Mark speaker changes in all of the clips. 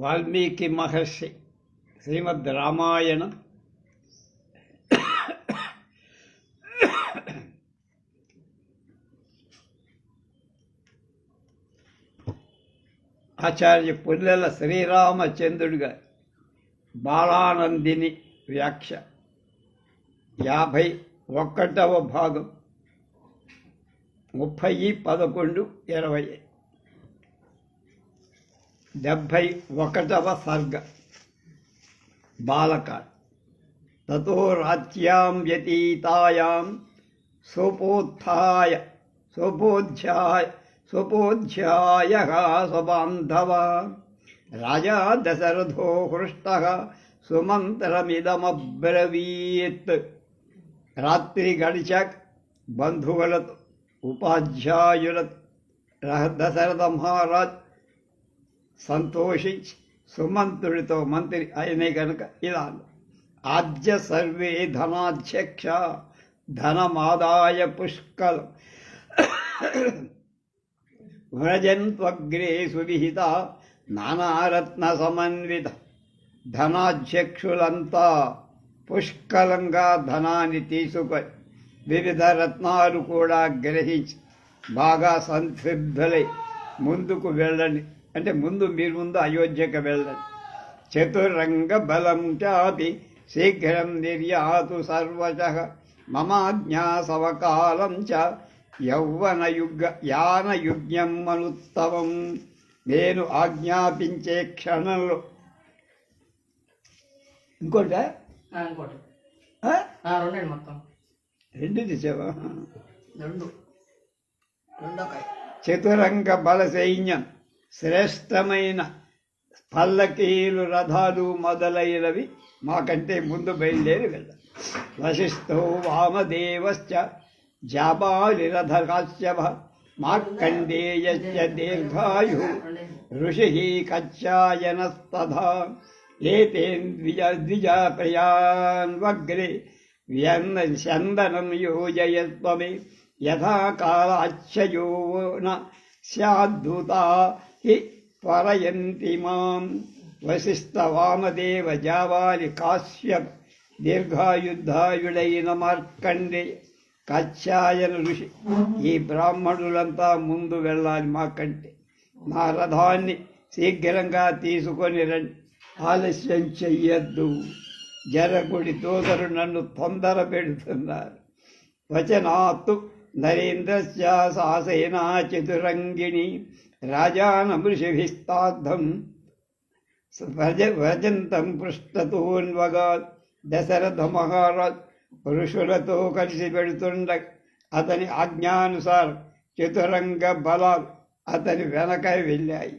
Speaker 1: వాల్మీకి మహర్షి శ్రీమద్ రామాయణం ఆచార్య పుల్లెల శ్రీరామచంద్రుడిగా బాలానందిని వ్యాఖ్య. యాభై ఒకటవ భాగం ముప్పై పదకొండు ఇరవై డెబ్భై ఒకటవ సర్గ. బాలక. తతో రాజ్యాం వ్యతీతాయాం సోపోత్థాయ సోపోధ్యాయ సోపోధ్యాయ స్వబాంధవ. రాజా దశరథో హృష్ట సుమంత్రమిదమబ్రవీత్. రాత్రి గడిచాక బంధువులతో ఉపాధ్యాయులతో దశరథ మహారాజ్ సంతోషించి సుమంతుడితో మంత్రి అయినే కనుక ఇలా ఆద్య సర్వే ధనాధ్యక్ష ధనమాదాయ పుష్కలం వ్రజన్త్వగ్రే సువిహిత నానారత్న సమన్విత ధనాధ్యక్షులంతా పుష్కలంగా ధనాన్ని తీసుకొని వివిధ రత్నాలు కూడా గ్రహించి బాగా సంసిద్ధులై ముందుకు వెళ్ళండి అంటే ముందు మీరు ముందు అయోధ్యకు వెళ్ళండి చతురంగ బలం చాపి శీఘ్రం నిర్యాతు సర్వశ మమాజ్ఞా సవకాలం చ యౌవనయుగ యానయుజ్ఞం మనుత్తమం నేను ఆజ్ఞాపించే క్షణంలో ఇంకోట
Speaker 2: ఇంకోటి. రెండండి మొత్తం.
Speaker 1: రెండు దిశవా
Speaker 2: రెండు.
Speaker 1: చతురంగ బల సైన్యం శ్రేష్టమైన పల్లకీలు రథాలు మొదలైనవి మాకంటే ముందు బయలుదేరి వెళ్ళాం. వశిష్ఠో వామదేవశ్చ జాబాలి రథ కాశ్యప మార్కండేయశ్చ దీర్ఘాయు ఋషి కచ్చాయనస్తథా ఏతేన్ ప్రయాన్వగ్రే ద్విజాప్రయాన్వగ్రే వ్యన్న చందనం యోజయత్వమే యథా కాలాచ్చయో న స్యాద్భుతా హి త్వరయంతి మాం వశిష్ఠవామదేవ జావాలి కాశ్యప దీర్ఘాయుద్ధాయుడైన మార్కండే కాత్యాయన ఋషి ఈ బ్రాహ్మణులంతా ముందు వెళ్ళాలి మాకంటే. మా రథాన్ని శీఘ్రంగా తీసుకొని రండి. ఆలస్యం చెయ్యొద్దు. జరగుడి దోదరు నన్ను తొందర పెడుతున్నారు. వచనాత్తు నరేంద్రస్య సాసేనా చతురంగిణి రాజానమృషిభిస్తార్థం వ్రజ వ్రజంతం పృష్ఠతోన్వగా దశరథ మహారాజ్ పురుషులతో కలిసి పెడుతుండ అతని ఆజ్ఞానుసారం చతురంగ బలాలు అతని వెనక వెళ్ళాయి.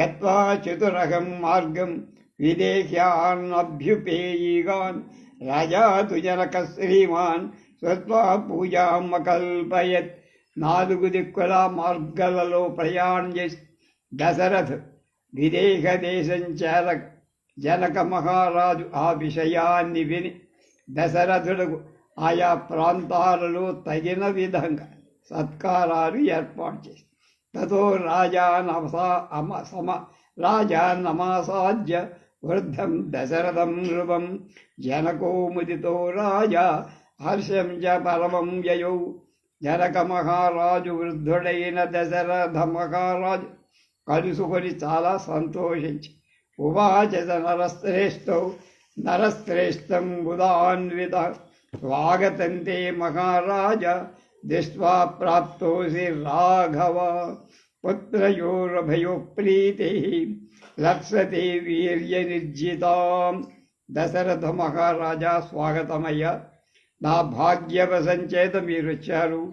Speaker 1: గత్వా చతురగం మార్గం విదేహ్యాన్నభ్యుపేయిగాన్. రాజా తుజనక శ్రీమాన్ స్వత్వా పూజామకల్పయత్ నాలుగు దిక్కుల మార్గాలలో ప్రయాణం చేసి దశరథ్ విదేహ దేశం చేర జనక మహారాజు ఆ విషయాన్ని విని దశరథుడు ఆయా ప్రాంతాలలో తగిన విధంగా సత్కారాలు ఏర్పాటు చేసి తతో రాజా నమసా అమ సమ రాజా నమాసాధ్య వృద్ధం దశరథం నృవం జనకో ముదితో రాజా హర్షం చ పరమం యయౌ జనక మహారాజు వృద్ధుడైన దశరథ మహారాజు కలుసుకొని చాలా సంతోషించి ఉవాచ నరశ్రేష్టౌ నరశ్రేష్టం ఉదాన్విత స్వాగతంతే మహారాజ దృష్ట్వా ప్రాప్తోసి రాఘవ పుత్రయోరభయో ప్రీతి లప్సతే వీర్య నిర్జితాం దశరథ మహారాజా స్వాగతమయ్యా. నా భాగ్యవశం చేత మీరు వచ్చారు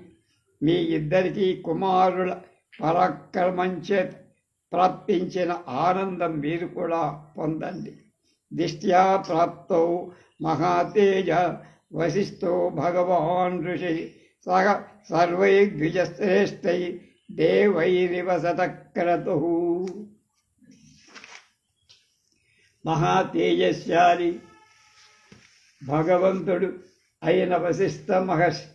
Speaker 1: మీ ఇద్దరికీ కుమారుల పరాక్రమం చేత ప్రాప్తించిన ఆనందం మీరు కూడా పొందండి. దిష్ట్యా ప్రాప్తౌ మహాతేజ వశిష్ఠో భగవాన్ ఋషి సహ సర్వై ద్విజశ్రేష్టై దేవైరివ సతక్రతు మహాతేజశాలి భగవంతుడు అయిన వశిష్ఠ మహర్షి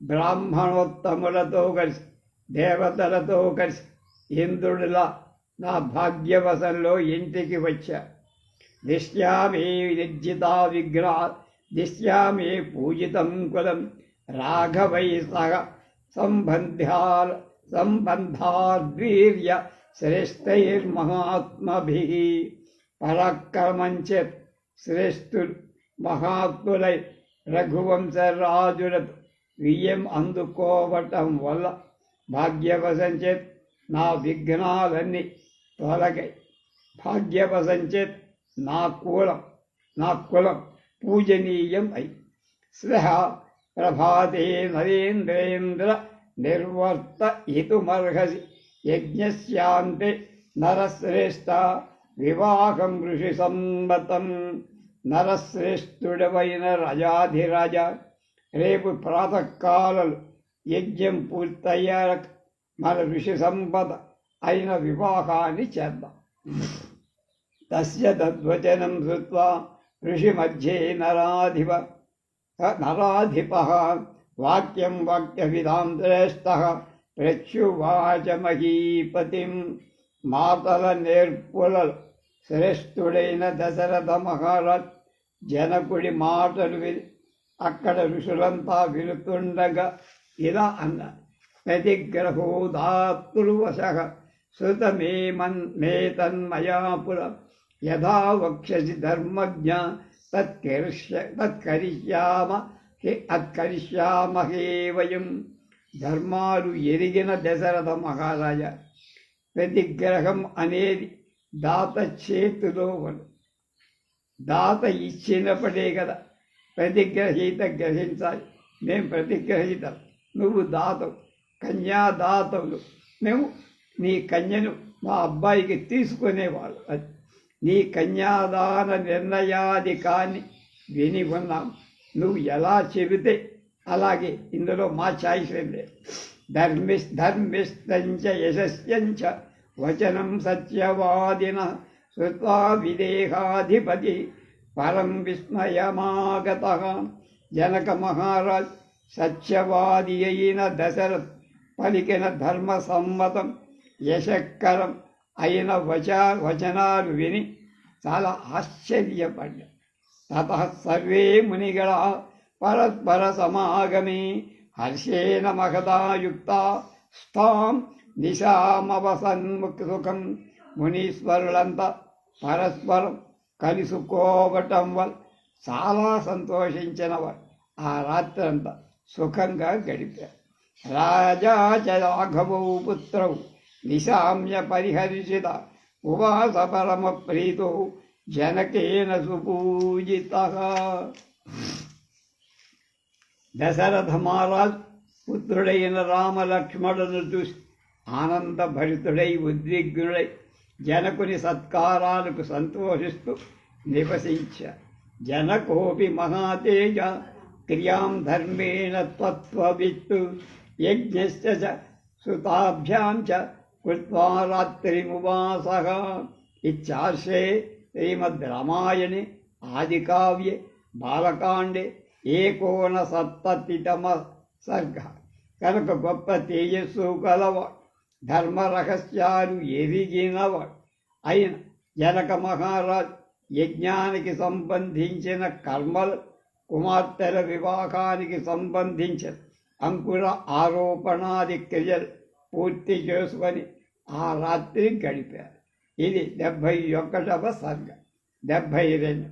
Speaker 1: బ్రాహ్మణోత్తములతో కలిసి దేవతలతో కలిసి ఇంద్రుడిలా నా భాగ్యవశంలో ఇంటికి వచ్చా దిశ్యామే నిర్జితా విగ్రహ దిశ్యామే పూజితం కులం రాఘవై సహ సంబంధాల సంబంధాద్వీర్య శ్రేష్టైర్మహాత్మభి పరాక్రమంచే శ్రేష్ఠులు మహాత్ములై రఘువంశరాజుల వియ్యం అందుకోవటం వల్ల భాగ్యవశంచేత్ నా విఘ్నాలన్నీ తొలగై భాగ్యవశంచేత్ నా కులం నా కులం పూజనీయం అయి శ్రహ ప్రభాతే నరేంద్రేంద్ర నిర్వర్త ఇతుమర్హసి యజ్ఞశాంతి నరశ్రేష్ఠ వివాహం ఋషి సంబతం నరశ్రేష్ఠుడవైన రజాధిరాజ రేపు ప్రాతకాలలు యజ్ఞం పూర్తయ్యాక మన ఋషి సంపద అయిన వివాహాన్ని చేద్దాం. తస్య తద్వచనం శ్రుత్వా ఋషి మధ్యే నరాధిప నరాధిప. వాక్యం వాక్యవిధాం శ్రేష్ట. ప్రత్యువాచ మహీపతిం మాతల నేర్పుల శ్రేష్ఠుడైన దశరథ మహారాజ్ జనకుడి మాటలు విని అక్కడ ఋషులంతా వినుతుండగా ఇలా అన్నారు. ప్రతిగ్రహో దాతులు వశ శృతమే మన్ మే తన్మయాపుర యథా వక్ష్యసి ధర్మజ్ఞ తత్కరిష్య తత్కరిష్యామ హే అత్కరిష్యామహే వయం. ధర్మాలు ఎరిగిన దశరథ మహారాజ ప్రతిగ్రహం అనేది దాత చేతిలో ఉంది. దాత ఇచ్చినప్పుడే కదా ప్రతిగ్రహీత గ్రహించాలి. మేము ప్రతిగ్రహీత. నువ్వు దాతవు. కన్యాదాతవులు మేము నీ కన్యను మా అబ్బాయికి తీసుకునేవాళ్ళు అది నీ కన్యాదాన నిర్ణయాధికాన్ని విని ఉన్నాం. నువ్వు ఎలా చెబితే అలాగే ఇందులో మా ఛాయిస్ ఏం లేదు ధర్మిస్ ధర్మిస్తంచ యశస్యంచ వచనం సత్యవాదిన శ్రుత్వా విదేహాధిపతి పరం విస్మయమాగత జనక మహారాజ్ సత్యవాది అయిన దశరథ్ పలికిన ధర్మ సమ్మతం యశక్కరం అయిన వచ వచనాలు విని చాలా ఆశ్చర్యపడ్డా తత సర్వే మునిగళ పరస్పర సమాగమే హర్షేణ మహదాయుక్త స్థాం నిశామవసన్ముఖం మునీశ్వరులంతా పరస్పరం కలుసుకోవటం వల్ల చాలా సంతోషించిన వారు ఆ రాత్రంతా సుఖంగా గడిపారు రాజా చ రాఘవౌ పుత్రౌ నిశామ్య పరిహర్షిత ఉవాస పరమ ప్రీతో జనకేన సుపూజిత దశరథ మహారాజ్ పుత్రుడైన రామలక్ష్మణును చూసి ఆనందభరితుడై ఉద్విగ్నుడై జనకుని సత్కారాలకు సంతోషిస్తూ నివసించ. జనకోపి మహాతేజ క్రియాం ధర్మేణ తత్వవిత్తు. యజ్ఞశ్చ సుతాభ్యాం చ కృత్వా రాత్రిమువాసः ఇత్యార్షే శ్రీమద్ రామాయణే ఆదికావ్యే బాలకాండే ఏకోన సప్తతితమ సర్గ. కనుక గొప్ప తేజస్సు కలవాడు ధర్మ రహస్యాలు ఎరిగినవాడు అయిన జనక మహారాజ్ యజ్ఞానికి సంబంధించిన కర్మలు కుమార్తెల వివాహానికి సంబంధించిన అంకుర ఆరోపణాది క్రియలు పూర్తి చేసుకొని ఆ రాత్రి గడిపారు. ఇది డెబ్భై ఒకటవ సర్గ డెబ్భై రెండు.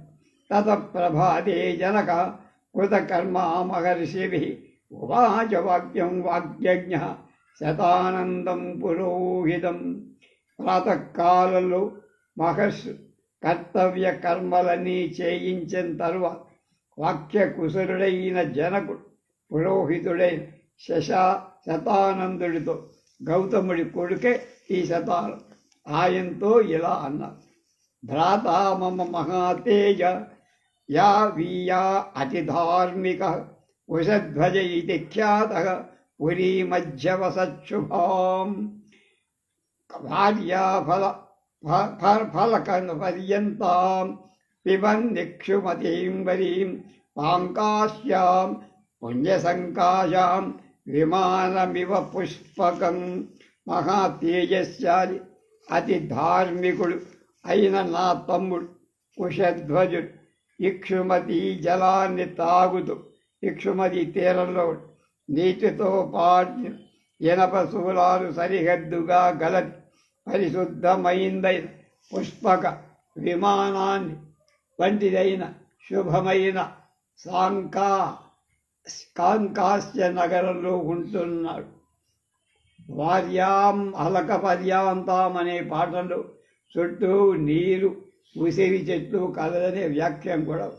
Speaker 1: తత ప్రభాతే జనక కృతకర్మ మహర్షిభి ఉవాచ వాక్యం వాక్యజ్ఞ శతానందం పురోహితం. ప్రాతకాలంలో మహర్షి కర్తవ్య కర్మలన్నీ చేయించిన తరువాత వాక్య కుశలుడైన జనకుడు పురోహితుడైన శశా శతానందుడితో గౌతముడి కొడుకే ఈ శతానం. ఆయనతో ఇలా అన్నారు. భ్రాత మమ మహాతేజ యా వీయా అతిధార్మిక కుశధ్వజ ఇది ఖ్యాత పురీమధ్యవసక్షుభాం భార్యాఫల ఫలకను పర్యంతాం. పిబన్నిక్షుమతీం వరీం పాంకాశ్యాం పుణ్యసంకాశాం. విమానమివ పుష్పకం. మహాతేజస్యాది అతి ధార్మికుడు అయిన నా తమ్ముడు కుషధ్వజుడు ఇక్షుమతి జలాన్ని తాగుతూ ఇక్షుమతి తీరంలో నీటితో పాటు ఇనప శూలాలు సరిహద్దుగా గలది. పరిశుద్ధమైందైన పుష్పక విమానాన్ని వంటిదైన శుభమైన సాంకా కాంకాస్య నగరంలో ఉంటున్నాడు. వార్యాం అలక పర్యాంతం అనే పాటలు చుట్టూ నీరు ఉసిరి చెట్లు కలదనే వ్యాఖ్యం కూడా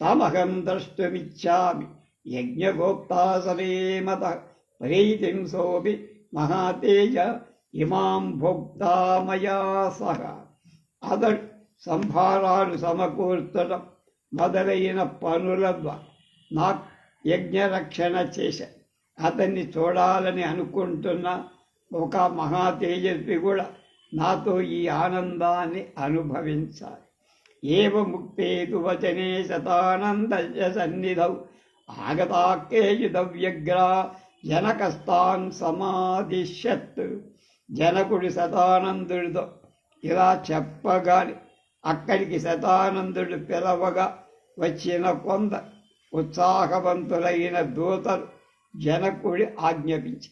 Speaker 1: తమహం ద్రష్టుమిచ్చామి. యజ్ఞగోప్తాసవేమత ప్రీతిం సోపి మహాతేజ ఇమాం భోక్తామయా సహ. అద సంభారాలు సమకూర్చడం మొదలైన పనుల ద్వారా నాకు యజ్ఞరక్షణ చేశా. అతన్ని చూడాలని అనుకుంటున్న ఒక మహా తేజస్వి కూడా నాతో ఈ ఆనందాన్ని అనుభవించాలి. ఏవ ముక్తేతు వచనే శతానంద సన్నిధౌ ఆగతాకేయుధ వ్యగ్ర జనకస్తాన్ సమాధిష్యత్ జనకుడి శతానందుడితో ఇలా చెప్పగాని అక్కడికి శతానందుడు పిలవగా వచ్చిన కొంద ఉత్సాహవంతులైన దూతలు జనకుడి ఆజ్ఞాపించి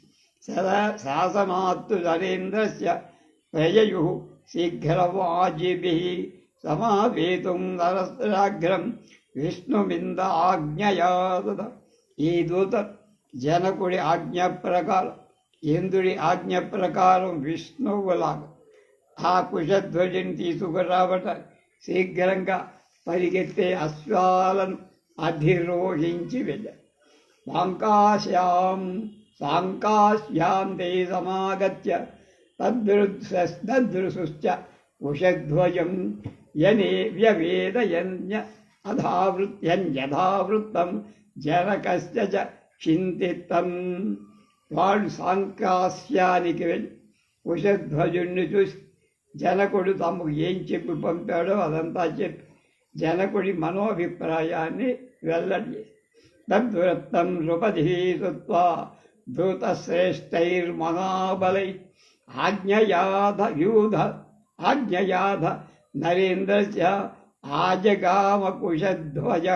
Speaker 1: శాసనాత్తు నరేంద్రస్య ప్రజయు శీఘ్రవాజిభి సమావేతుం నరస్రాగ్రం విష్ణుమింద ఆజ్ఞయా ఈ దూత జనకుడి ఆజ్ఞ ప్రకారం ఇంద్రుడి ఆజ్ఞ ప్రకారం విష్ణువులాగా ఆ కుశధ్వజని తీసుకురావట శీఘ్రంగా పరిగెత్తే అశ్వాలను అధిరోహించి వెళ్ళారు సాంకాశ్యాం సాంకాశ్యాం దే సమాగత్య తద్దృశుశ్చ కుశధ్వజం యనే వ్యవేదయన్య అధావృత్యన్యథావృత్తం జనకశ్చ చ చింతిత్తం వాడు సాంకాస్యానికి వెళ్ళి కుశధ్వజుణ్ణి చూసి జనకుడు తమకు ఏం చెప్పి పంపాడో అదంతా చెప్పి జనకుడి మనోభిప్రాయాన్ని వెల్లడి తద్వృత్తం నృపధీసుత్వా ధూతశ్రేష్టైర్మహాబలై ఆజ్ఞయాధ యూధ ఆజ్ఞయాధ నరేంద్రస్య ఆజగామ కుశధ్వజ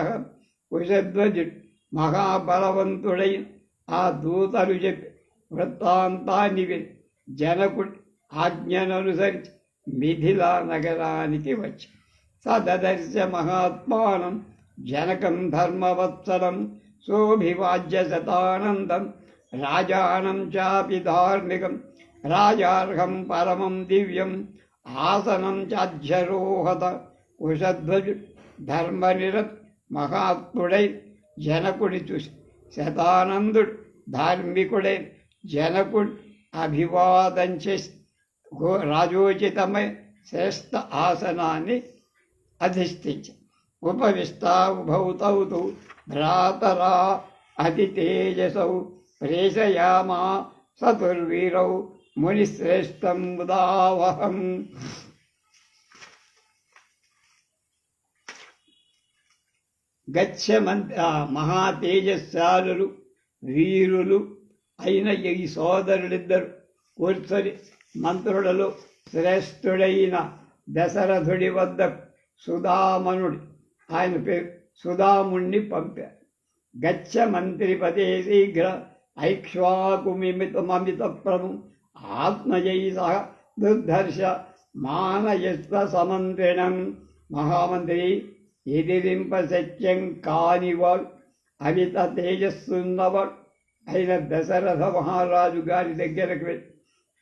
Speaker 1: కుశధ్వజు మహాబలవంతుడైన ఆ దూతలు చెప్పి వృత్తాంతాన్ని విని జనకుడి ఆజ్ఞననుసరించి మిథిలా నగరానికి వచ్చి సదర్శ మహాత్మానం జనకం ధర్మవత్సరం శోభివాజ్య శతానందం రాజానం చాపి ధార్మికం రాజార్హం పరమం దివ్యం ఆసనం చాధ్యరోహత కుశధ్వజు ధర్మనిరత్ మహాత్ముడై జనకుడి చూసి శతానందుడు ధార్మికుడై జనకుడు అభివాదం చేసి రాజోచితమై శ్రేష్ఠ ఆసనాన్ని అధిష్ఠించి ఉపవిష్టావుభౌతౌ భ్రాతరా అతి తేజసౌ ప్రేషయామా సతుర్వీరౌ మునిశ్రేష్టం ఉదావహం. గచ్చమంత మహా వీరులు అయిన ఈ సోదరుడిద్దరు కూర్చొని మంత్రులలో శ్రేష్ఠుడైన దశరథుడి వద్ద సుధామనుడి ఆయన పేరు సుధాముణ్ణి పంపారు. గచ్చ మంత్రిపదే శీఘ్ర ఐక్ష్వాకుమిమితమమిత ప్రభు ఆత్మజై సహ దుర్ధర్ష మానయస్వ సమంత్రిణం మహామంత్రి ఎదిరింప సత్యం కానివాడు అమిత తేజస్సున్నవాడు అయిన దశరథ మహారాజు గారి దగ్గరకు వెళ్ళి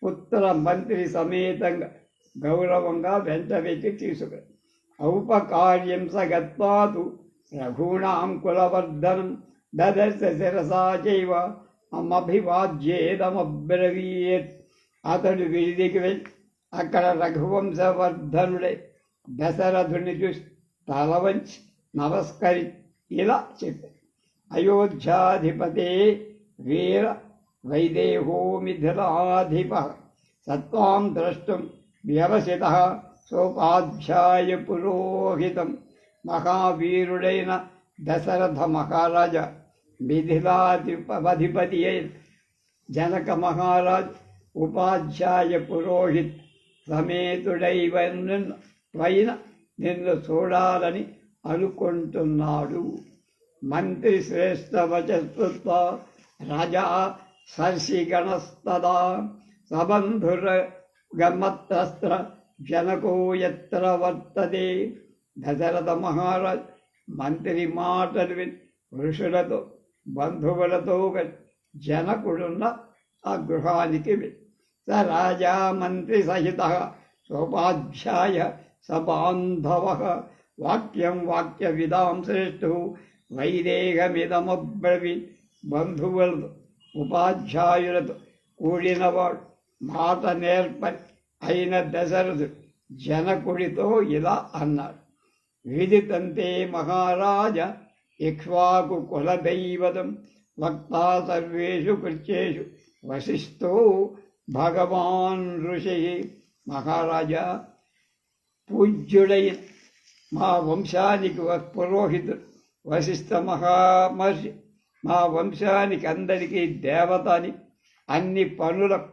Speaker 1: పుత్ర మంత్రి సమేతంగా గౌరవంగా వెంటబెట్టి తీసుకు ఔపకార్యం సగత్వాదు రఘూణాం కులవర్ధనం దదర్శ శిరసా చైవ అతడు వీధికి వెళ్ళి అక్కడ రఘువంశవర్ధనుడే దశరథుని చూసి తల వంచి నమస్కరి ఇలా చెప్పారు అయోధ్యాధిపతే వీర వైదేహో మిథిలాధిప సత్వాం ద్రష్టం వ్యవసిత సోపాధ్యాయ పురోహితం మహావీరుడైన దశరథ మహారాజ మిథిలాధిపధిపతి అయిన జనక మహారాజ్ ఉపాధ్యాయ పురోహిత్ సమేతుడైవైన నిన్ను చూడాలని అనుకుంటున్నాడు. మంత్రి శ్రేష్ఠ వచస్కృత్వ రాజా సర్షిగణస్తదా సబంధుర గమత్రస్త్ర జనకో ఎత్ర వర్తదే దశరథ మహారాజ్ మంత్రి మాటలు విని ఋషులతో బంధువులతో జనకుడున్న ఆ గృహానికి స రాజా మంత్రి సహిత సోపాధ్యాయ సబాంధవ వాక్యం వాక్య విధాం శ్రేష్ఠు. వైదేహమిదమబ్రవి బంధువులతో ఉపాధ్యాయులతో కూడినవాడు. మాట నేర్పని అయిన దశరథుడు జనకుడితో ఇలా అన్నాడు. విదితంతే మహారాజ ఇక్ష్వాకు కులదైవతం వక్తా సర్వేషు కృత్యేషు వశిష్ఠో భగవాన్ ఋషి. మహారాజా పూజ్యుడై మా వంశానికి వ- పురోహితుడు వశిష్ఠ మహామహర్షి మా వంశానికి అందరికీ దేవతని అన్ని పనుల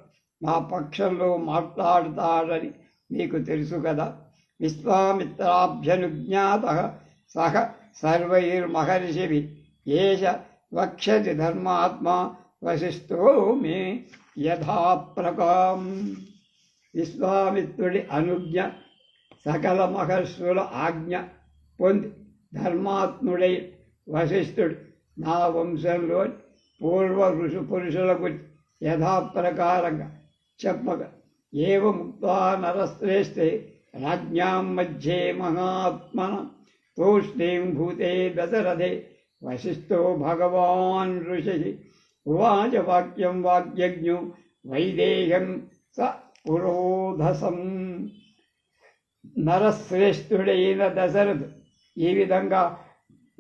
Speaker 1: మా పక్షంలో మాట్లాడుతాడని మీకు తెలుసు కదా। విశ్వామిత్రాభ్యనుజ్ఞాత సహ సర్వైర్మహర్షిభి ఏష వక్షతి ధర్మాత్మా వశిష్ఠో మే యథాప్రకాం। విశ్వామిత్రుడి అనుజ్ఞ సకల మహర్షుల ఆజ్ఞ పొంది ధర్మాత్ముడై వశిష్ఠుడు. నా వంశంలో పూర్వ ఋషు పురుషుల గురించి యథాప్రకారంగా చెప్పగ ఏవ నరశ్రేష్ఠే రాజ్యాం మధ్యే మహాత్మన తూష్ణీం భూతే దశరథే వశిష్ఠో భగవాన్ ఋషి. ఉవాచ వాక్యం వాక్యజ్ఞో వైదేహం స పురోధసం. నరశ్రేష్ఠుడైన దశరథు ఈ విధంగా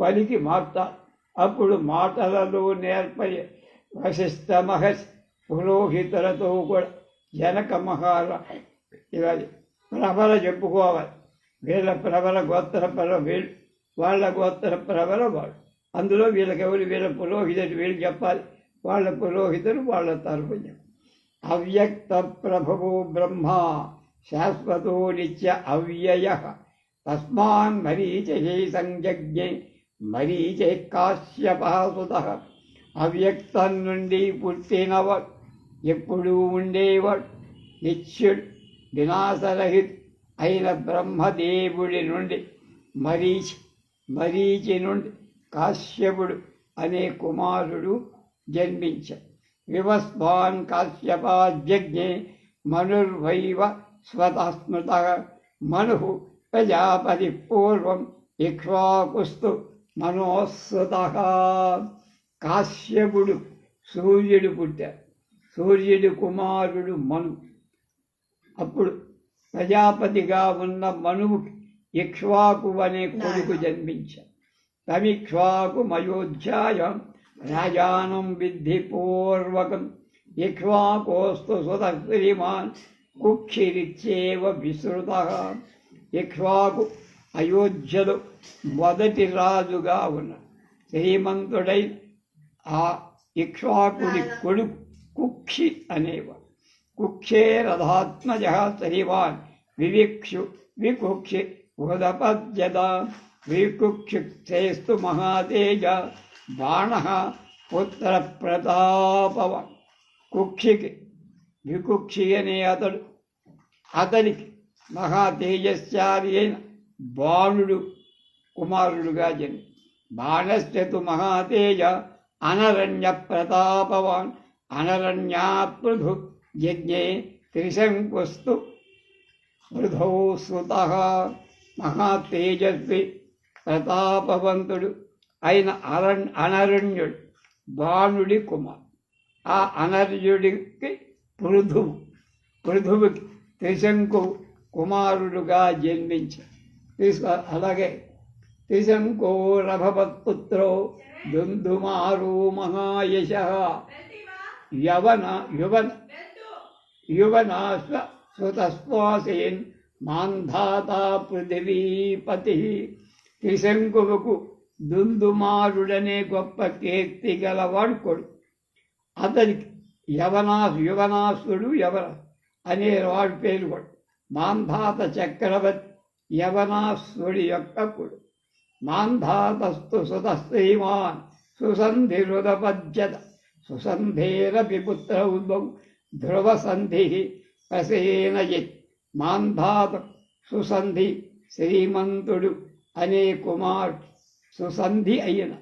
Speaker 1: పలికి మార్త. అప్పుడు మాటలలో నేర్పయ్యే వశిష్ఠ మహర్షి పురోహితులతో కూడా జనక మహారా ఇలా ప్రభల చెప్పుకోవాలి. వీళ్ళ ప్రబల గోత్ర ప్రభ వీళ్ళు వాళ్ళ గోత్ర ప్రభల వాళ్ళు. అందులో వీళ్ళకి ఎవరు వీళ్ళ పురోహితుడు వీళ్ళు చెప్పాలి. వాళ్ళ పురోహితుడు వాళ్ళ తరపు చెప్పాలి అవ్యక్త ప్రభువు బ్రహ్మ. శాశ్వతో నిత్య అవ్యయ. తస్మాన్ మరీచే సంజ్ఞే మరీచే కాశ్యపసుత అవ్యక్తం నుండి పుట్టినవాడు ఎప్పుడూ ఉండేవాడు నిత్యుడు వినాశరహిత్ అయిన బ్రహ్మదేవుడి నుండి మరీచి మరీచి నుండి కాశ్యపుడు అనే కుమారుడు జన్మించ. వివస్వాన్ కాశ్యపాజ్ఞే మనుర్వైవ స్వతస్మృత మను ప్రజాపతి పూర్వం ఇక్ష్వాకుస్తు మనోస్సుత. కాశ్యపుడు సూర్యుడు పుట్టాడు సూర్యుడి కుమారుడు మను. అప్పుడు ప్రజాపతిగా ఉన్న మనువుకి ఇక్ష్వాకు అనే కొడుకు జన్మించాడు తమిక్ష్వాకు మయోధ్యాయం రాజానం విద్ధి పూర్వకం. ఇక్ష్వాకోస్తు సుత శ్రీమాన్ కుక్షిరిచ్చేవ విసృత. ఇక్ష్వాకు అయోధ్యలో మొదటి రాజుగా ఉన్న శ్రీమంతుడై ఆ ఇక్ష్వాకుడి కొడుకు కుక్షి అనేవాడు. కుక్షే రథాత్మజ శ్రీవాన్ వివిక్షు వికుక్షి ఉదపద్యత వికుక్షిస్తు మహాతేజ బాణ పుత్ర ప్రతాపవాన్ కుక్షికి వికుక్షి అనే అతడు. అతనికి మహా తేజస్చారి అయిన బాణుడు కుమారుడుగా జన్మి బాణశ్చతు మహాతేజ అనరణ్య ప్రతాపవాన్. అనరణ్యాపృథు యజ్ఞే త్రిశంకుస్తు. పృథౌ సుత మహాతేజస్వి ప్రతాపవంతుడు అయిన అరణ్ అనరణ్యుడు బాణుడి కుమార్. ఆ అనర్యుడికి పృథువు పృథువుకి త్రిశంకు కుమారుడుగా జన్మించ అలాగే త్రిశంకో రభవత్పుత్రో దుందుమారు మహాయశ. యవన యువన యువనాశ్వ సుతస్వాసేన్ మాంధాత పృథివీపతి. త్రిశంకువుకు దుందుమారుడనే గొప్ప కీర్తి గలవాడు కొడుకు అతనికి యవనా యువనాసుడు యవన అనే వాడి పేరు కూడా. మాంధాత చక్రవర్తి యవనాసుడి యొక్క కుడు. మాంధాతస్తు సుత శ్రీమాన్ సుసంధిరుదపద్యత. సుసంధేరపి పుత్ర ఉద్భవ. ధ్రువ సంధి ప్రసేనజిత్ మాంధాత సుసంధి శ్రీమంతుడు అనే కుమార్ సుసంధి అయిన.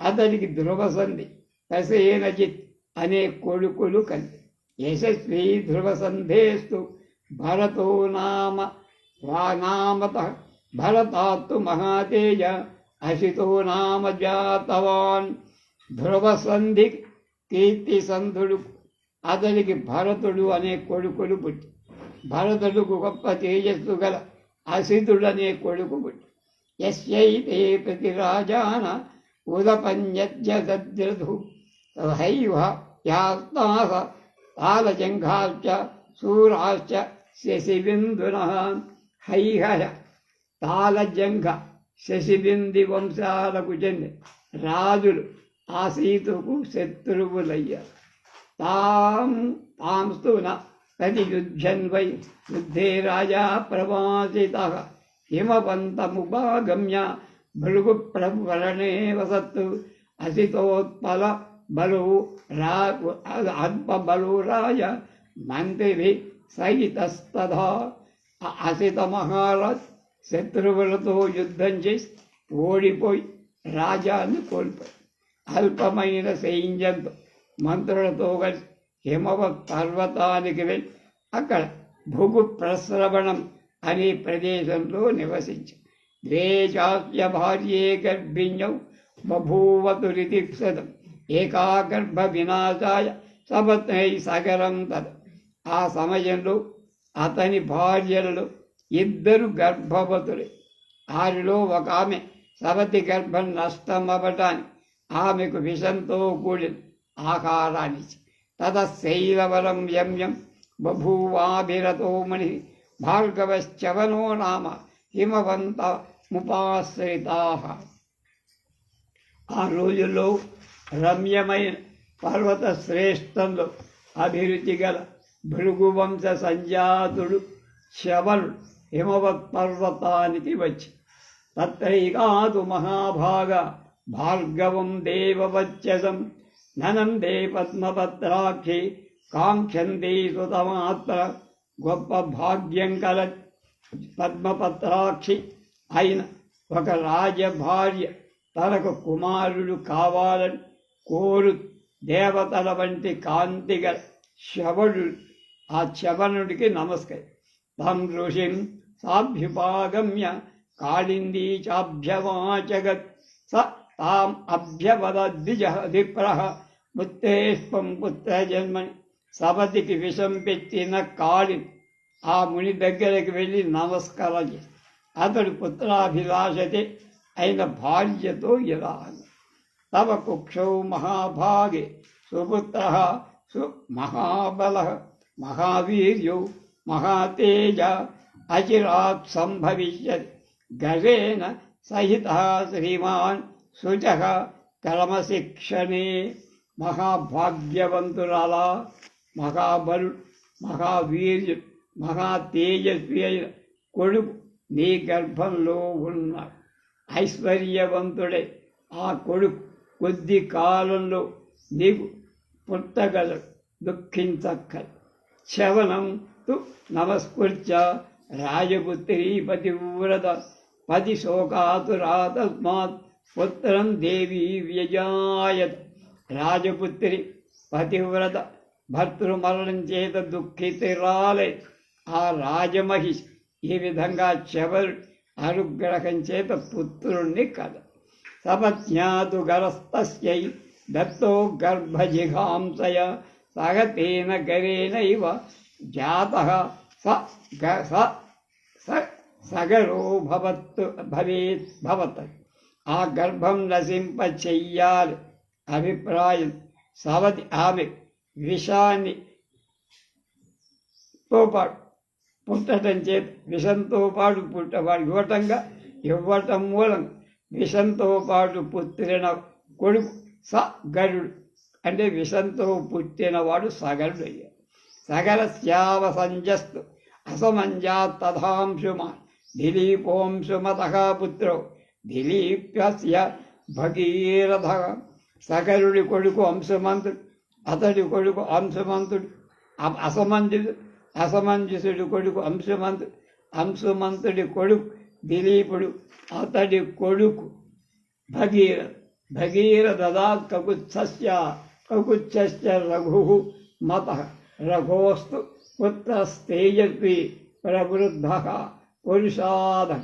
Speaker 1: అతనికి ధ్రువసంధి ప్రసేనజిత్ అనే కొడుకులు కలిగి యశస్వి ధ్రువ సంధేస్తు భరతో నామ వానామత భరతాత్తు మహాతేజ అసితో నామ జాతవాన్. ధ్రువ సంధి కీర్తి సంధుడు అతనికి భరతుడు అనే కొడుకులు పుట్టి భరతుడుకు గొప్ప తేజస్సు గల అసితుడనే కొడుకు పుట్టి యస్యైతే ప్రతి రాజాన ఉదపన్యద్యద్రధు తథైవ యాత్మాస తాళజంఘాశ్చ శూరాశ్చ శశిబిందున హైహర తాళజంఘ శశిబింది వంశాలకు చెంది రాజులు ఆ సీతుకు శత్రువులయ్యారు తాం తాంస్తున ప్రతియుధ్యన్ వై యుద్ధే రాజా ప్రవాసిత హిమవంతముపాగమ్య భృగు ప్రవరణే వసత్తు అసితోత్పల బలు రా అల్ప బలు రాజ మంత్రి సహితస్తథా. అసిత మహారాజ్ శత్రువులతో యుద్ధం చేసి ఓడిపోయి రాజాన్ని కోల్పోయి. అల్పమైన సైన్యంతో మంత్రులతో కలిసి హిమవత్ పర్వతానికి వెళ్ళి అక్కడ భృగు ప్రశ్రవణం అనే ప్రదేశంలో నివసించి. ద్వేషాస్య భార్యే గర్భిణ్యౌ బభూవతు శతం ఏకాగర్భ వినాశాయ సపత్నై సగరం తద. ఆ సమయంలో అతని భార్యలలో ఇద్దరు గర్భవతులే. వారిలో ఒక ఆమె సవతి గర్భం నష్టం అవ్వటాన్ని ఆమెకు విషంతో కూడిన ఆహారాన్నిచ్చి తద శైలవరం యమ్యం బభూవాభిరతో మణి భార్గవశ్చవనో నామ హిమవంత ముపాశ్రితా. ఆ రోజుల్లో రమ్యమైన పర్వత శ్రేష్టంలో అభిరుచి గల భృగువంశ సంజాతుడు శవనుడు హిమవత్ పర్వతానికి వచ్చి తత్రైకాదు మహాభాగ భార్గవం దేవవచ్చసం ననందే పద్మపత్రాక్షి కాంక్షందే సుతమాత్ర గొప్ప భాగ్యం కల పద్మపత్రాక్షి అయిన ఒక రాజభార్య తనకు కుమారుడు కావాలని కోరు దేవతల వంటి కాంతిగల శవడు ఆ శవనుడికి నమస్కరి తం ఋషిం సాభ్యుపాగమ్య కాళిందీ చాభ్యవాచగత్ స తాం అభ్యవద్విజ విప్రహ పుత్రేష్పం పుత్ర జన్మని సపతికి విషం పెట్టిన కాళి ఆ ముని దగ్గరికి వెళ్ళి నమస్కారం చేసి అతడు పుత్రాభిలాషతే అయిన భార్యతో ఇలా అన్నాడు. తవ కుక్షౌ మహాభాగే సుపుత్ర సు మహాబల మహావీర్యౌ మహాతేజ అచిరాత్ సంభవిష్యతి గజేన సహిత శ్రీమాన్ శుచ కర్మశిక్షణే మహాభాగ్యవంతురాలా మహాబలు మహావీర్యు మహా తేజస్వి అయిన కొడుకు నీ గర్భంలో ఉన్నాడు ఐశ్వర్యవంతుడే ఆ కొడుకు కొద్ది కాలంలో నీకు పుట్టగలడు దుఃఖించక్క శవనం తు నమస్కృత్య రాజపుత్రీ పతివ్రత. పతి శోకాతురాతస్మాత్ పుత్రం దేవీ వ్యజాయత. రాజపుత్రి పతివ్రత భర్తృమరణం చేత దుఃఖితురాలే ఆ రాజమహిష్ ఈ విధంగా చెవరు అనుగ్రహం చేత పుత్రుణ్ణి కథ సపజ్ఞాతు గరస్తస్యై దత్తో గర్భజిఘాంసయ సగతేన గరేణైవ జాత స గ- స స సగరో భవత్తు భవేత్ భవత్ ఆ గర్భం నశింప చెయ్యాలి అభిప్రాయం సవతి ఆమె విషాన్ని తో పాటు పుట్టడం చేత విషంతో పాటు పుట్టవాడు ఇవ్వటంగా ఇవ్వటం మూలం విషంతో పాటు పుత్రిన కొడుకు సగరుడు అంటే విషంతో పుట్టినవాడు సగరుడు అయ్యాడు సగర శ్యావ సంజస్తు అసమంజా తథాంశుమాన్. దిలీపోంశుమత పుత్రో. దిలీప్యస్య భగీరథ. సగరుడి కొడుకు అంశమంతుడు అతడి కొడుకు అంశమంతుడు అ- అసమంజుడు అసమంజసుడి కొడుకు అంశమంతుడు అంశమంతుడి కొడుకు దిలీపుడు అతడి కొడుకు భగీర భగీరథదా కకుత్సస్య రఘు మత. రఘోస్తు పుత్రస్తేజస్వి ప్రవృద్ధ పురుషాద.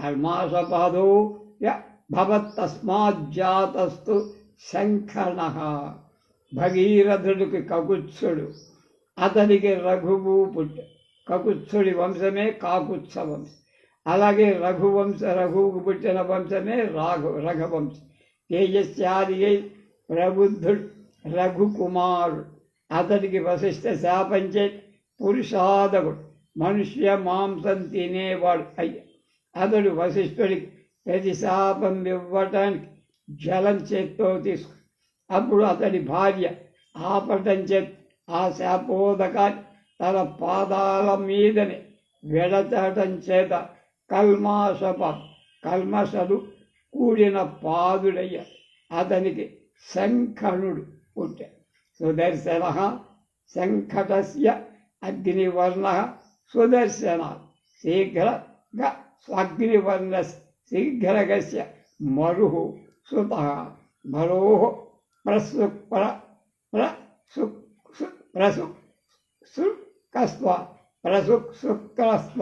Speaker 1: కర్మాసపదో భవత్తస్మాజ్జాతస్తు శంఖన. భగీరథుడికి కకుత్సుడు అతనికి రఘువు పుట్ట. కకుత్సుడి వంశమే కాకుత్స వంశం అలాగే రఘువంశ రఘువుకు పుట్టిన వంశమే రాఘు రఘువంశం. తేజస్యాది ప్రబుద్ధుడు రఘుకుమారుడు. అతడికి వశిష్ఠ శాపంచే పురుషాదకుడు మనుష్య మాంసం తినేవాడు అయ్య. అతడు వశిష్ఠుడికి ప్రతి శాపం ఇవ్వటానికి జలం చేత్తో తీసుకు. అప్పుడు అతడి భార్య ఆపటం చేత్ ఆ శాపోదకాన్ని తన పాదాల మీదనే వెడతటం చేత కల్మాసప కల్మసలు కూడిన పాదుడయ్య అతనికి శంఖనుడు పుట్టాడు సుదర్శన శంఖటస్య అగ్నివర్ణ సుదర్శన శీఘ్ర అగ్నివర్ణ శీఘ్రగస్య మరుహు సుత. మరో ప్రసు ప్ర ప్రసు ప్రసు సుకస్వ ప్రసు శుక్రస్వ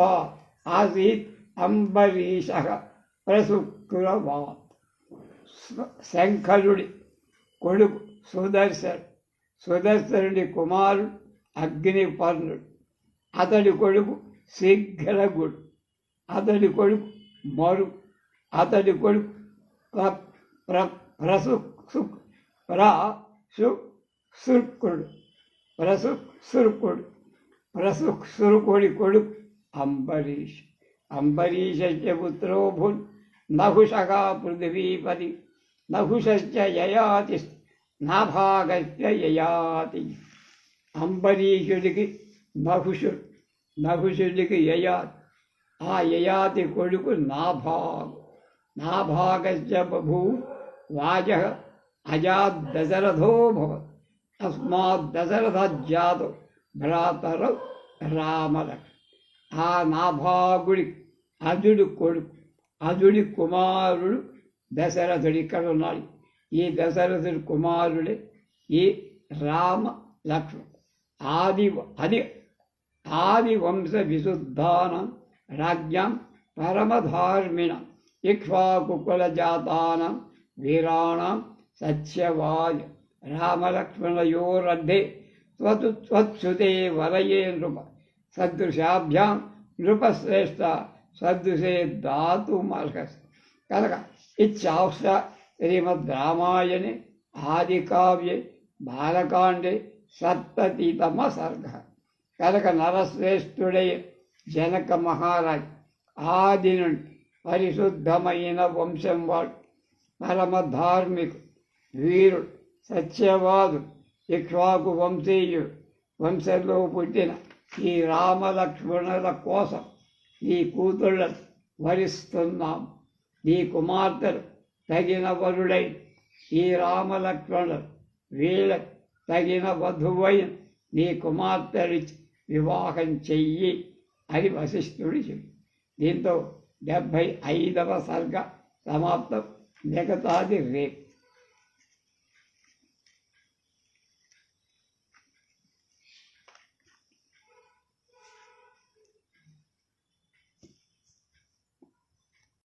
Speaker 1: ఆసీత్ అంబరీష ప్రశుక్రవాత్ శంకరుడి కొడుకు సుదర్శన్. సుదర్శనుడి కుమారుడు అగ్నిపర్ణుడు అతడి కొడుకు శీఘ్రగుడు. అతడి కొడుకు మరు. అతడి కొడుకు ప్ర ప్ర ప్రసు సుక్ సుర్కుడు కొడుకు అంబరీష్. अम्बरीशस्य पुत्रो भुन् नहुषगा पृथ्वीपति नहुषस्य ययाति नभागस्य ययाति। अम्बरीषुडिकि नहुषु नहुषुडिकि ययात्। ఆ యయాతి కొడుకు నాభాగ్ నాభాగ బూ వాజ అజా దశరథో భవ తస్మాత్ దశరథజాతో భ్రాతర రామలక్ష ఆ నాభాగుడి అజుడు కొడుకు అజుడి కుమారుడు దశరథుడు ఇక్కడ ఉన్నాడు. ఈ దశరథుడి కుమారుడే ఈ రామ లక్ష్మణ. ఆది అది ఆది వంశ విశుద్ధానం రాజ్యం పరమధార్మిణ ఇక్ష్వాకుకుల జాతానం వీరాణం సత్యవాయ రామలక్ష్మణయోరర్ధే త్వతు త్వత్సుతే వరయే నృప సదృశాభ్యాం నృపశ్రేష్ట సదృశే దాతుమర్హస్ కనుక ఇచ్చాంశ శ్రీమద్ రామాయణే ఆది కావ్యే బాలకాండే సప్తతితమ సర్గ. కనుక నరశ్రేష్ఠుడై జనక మహారాజ్ ఆది నుండి పరిశుద్ధమైన వంశం వాడు పరమధార్మికు వీరుడు సత్యవాదు ఇక్ష్వాకు వంశీయుడు వంశంలో పుట్టిన ఈ రామలక్ష్మణుల కోసం నీ కూతుళ్ళను వరిస్తున్నాం. నీ కుమార్తెలు తగిన వరుడై ఈ రామలక్ష్మణులు. వీళ్ళ తగిన వధువై నీ కుమార్తెలిచ్చి వివాహం చెయ్యి అని వశిష్ఠుడు చెప్పి దీంతో డెబ్భై ఐదవ సర్గ సమాప్తం. మిగతాది రేపు.